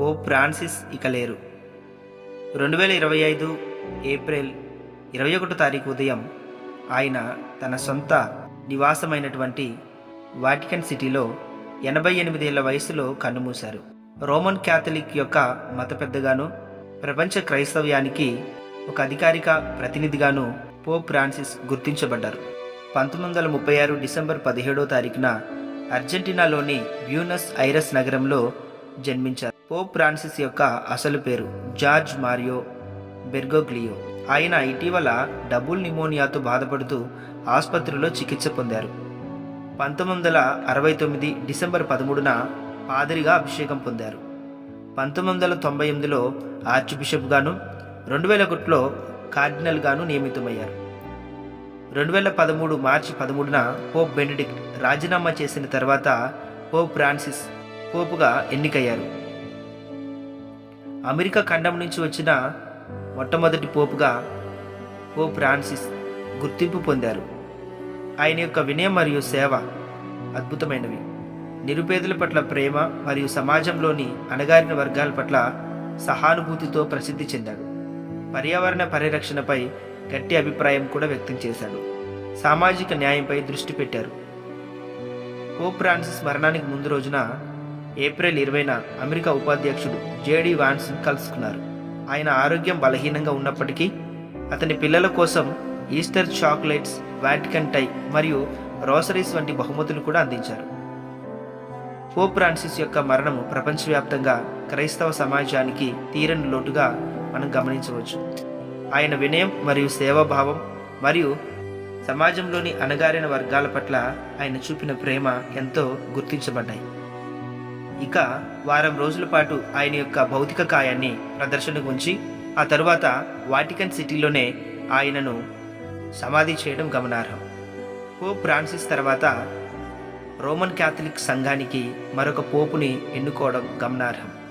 Pope Francis ఇక లేరు. రెండు వేల ఇరవై ఐదు ఏప్రిల్ ఇరవై ఒకటో తారీఖు ఉదయం ఆయన తన సొంత నివాసమైనటువంటి వాటికన్ సిటీలో ఎనభై ఎనిమిదేళ్ళ వయసులో కన్నుమూశారు. రోమన్ క్యాథలిక్ యొక్క మత పెద్దగాను ప్రపంచ క్రైస్తవ్యానికి ఒక అధికారిక ప్రతినిధిగాను పోప్ ఫ్రాన్సిస్ గుర్తించబడ్డారు. పంతొమ్మిది వందల ముప్పై ఆరు డిసెంబర్ పదిహేడో తారీఖున అర్జెంటీనాలోని బ్యూనస్ ఐరస్ నగరంలో జన్మించారు. పోప్ ఫ్రాన్సిస్ యొక్క అసలు పేరు జార్జ్ మారియో బెర్గోగ్లియో. ఆయన ఇటీవల డబుల్ నిమోనియాతో బాధపడుతూ ఆసుపత్రిలో చికిత్స పొందారు. పంతొమ్మిది వందల అరవై తొమ్మిది డిసెంబర్ పదమూడున పాదిరిగా అభిషేకం పొందారు. పంతొమ్మిది వందల తొంభై ఎనిమిదిలో ఆర్చ్ బిషప్గాను రెండు వేల ఒకటిలో కార్డినల్గాను నియమితమయ్యారు. రెండు వేల పదమూడు మార్చి పదమూడున పోప్ బెనడిక్ట్ రాజీనామా చేసిన తర్వాత పోప్ ఫ్రాన్సిస్ పోపుగా ఎన్నికయ్యారు. అమెరికా ఖండం నుంచి వచ్చిన మొట్టమొదటి పోపుగా పోప్ ఫ్రాన్సిస్ గుర్తింపు పొందారు. ఆయన యొక్క వినయం మరియు సేవ అద్భుతమైనవి. నిరుపేదల పట్ల ప్రేమ మరియు సమాజంలోని అణగారిన వర్గాల పట్ల సహానుభూతితో ప్రసిద్ధి చెందాడు. పర్యావరణ పరిరక్షణపై గట్టి అభిప్రాయం కూడా వ్యక్తం చేశాడు. సామాజిక న్యాయంపై దృష్టి పెట్టారు. పోప్ ఫ్రాన్సిస్ మరణానికి ముందు రోజున ఏప్రిల్ ఇరవైన అమెరికా ఉపాధ్యక్షుడు జేడి వాన్స్ కలుసుకున్నారు. ఆయన ఆరోగ్యం బలహీనంగా ఉన్నప్పటికీ అతని పిల్లల కోసం ఈస్టర్ చాక్లెట్స్ వాటికన్ టై మరియు రోసరీస్ వంటి బహుమతులు కూడా అందించారు. పోప్ ఫ్రాన్సిస్ యొక్క మరణము ప్రపంచవ్యాప్తంగా క్రైస్తవ సమాజానికి తీరని లోటుగా మనం గమనించవచ్చు. ఆయన వినయం మరియు సేవాభావం మరియు సమాజంలోని అణగారిన వర్గాల పట్ల ఆయన చూపిన ప్రేమ ఎంతో గుర్తించబడ్డాయి. ఇక వారం రోజుల పాటు ఆయన యొక్క భౌతిక కాయాన్ని ప్రదర్శనకు ఉంచి ఆ తరువాత వాటికన్ సిటీలోనే ఆయనను సమాధి చేయడం గమనార్హం. పోప్ ఫ్రాన్సిస్ తర్వాత రోమన్ క్యాథలిక్ సంఘానికి మరొక పోపుని ఎన్నుకోవడం గమనార్హం.